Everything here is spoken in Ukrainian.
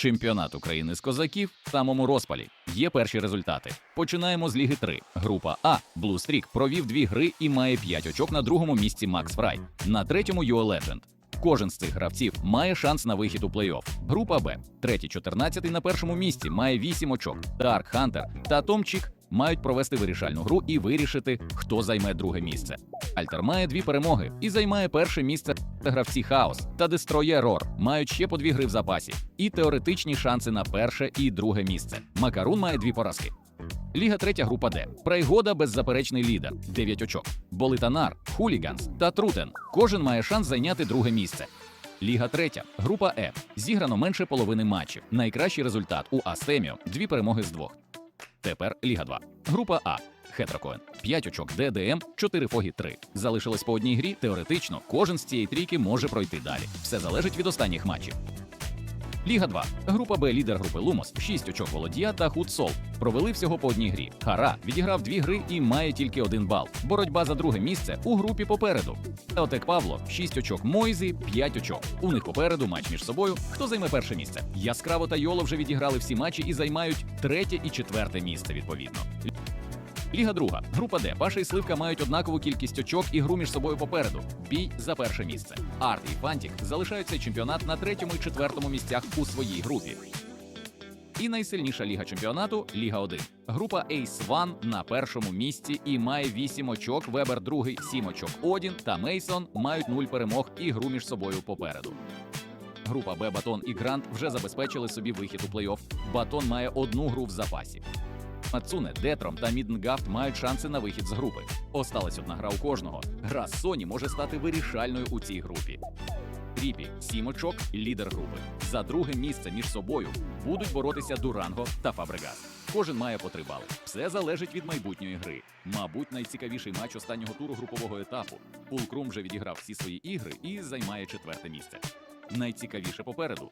Чемпіонат України з козаків в самому розпалі. Є перші результати. Починаємо з Ліги 3. Група А. Streak провів дві гри і має 5 очок на другому місці Макс Фрай. На третьому UA Legend. Кожен з цих гравців має шанс на вихід у плей-офф. Група Б. Третій 14 на першому місці має 8 очок. Дарк Хантер та Том Чік мають провести вирішальну гру і вирішити, хто займе друге місце. Альтер має дві перемоги і займає перше місце. Та гравці Хаос та Дестроє Рор мають ще по дві гри в запасі і теоретичні шанси на перше і друге місце. Макарун має дві поразки. Ліга третя група Д. Пригода беззаперечний лідер 9 очок. Болитанар, Хуліганс та Трутен. Кожен має шанс зайняти друге місце. Ліга третя, група Е. Зіграно менше половини матчів. Найкращий результат у Астеміо дві перемоги з двох. Тепер Ліга 2. Група А. Хетрокоен 5 очок ДДМ, 4 фогі 3. Залишилось по одній грі. Теоретично, кожен з цієї трійки може пройти далі. Все залежить від останніх матчів. Ліга 2. Група Б лідер групи Лумос, 6 очок Володія та Худсол. Провели всього по одній грі. Хара відіграв дві гри і має тільки один бал. Боротьба за друге місце у групі попереду. Отек Павло, 6 очок Мойзи, 5 очок. У них попереду матч між собою. Хто займе перше місце? Яскраво та Йоло вже відіграли всі матчі і займають третє і четверте місце відповідно. Ліга друга. Група Д. Паша і Сливка мають однакову кількість очок і гру між собою попереду. Бій за перше місце. Арт і Фантік залишають цей чемпіонат на третьому і четвертому місцях у своїй групі. І найсильніша ліга чемпіонату Ліга 1. Група Ace One на першому місці і має 8 очок. Вебер другий, 7 очок. Одін та Мейсон мають 0 перемог і гру між собою попереду. Група Б Батон і Грант вже забезпечили собі вихід у плей-офф. Батон має одну гру в запасі. Мацуне, Детром та Міднгафт мають шанси на вихід з групи. Осталась одна гра у кожного. Гра з Соні може стати вирішальною у цій групі. Тріпі, сім очок, лідер групи. За друге місце між собою будуть боротися Дуранго та Фабрегас. Кожен має по три бали. Все залежить від майбутньої гри. Мабуть, найцікавіший матч останнього туру групового етапу. Пулкрум вже відіграв всі свої ігри і займає четверте місце. Найцікавіше попереду.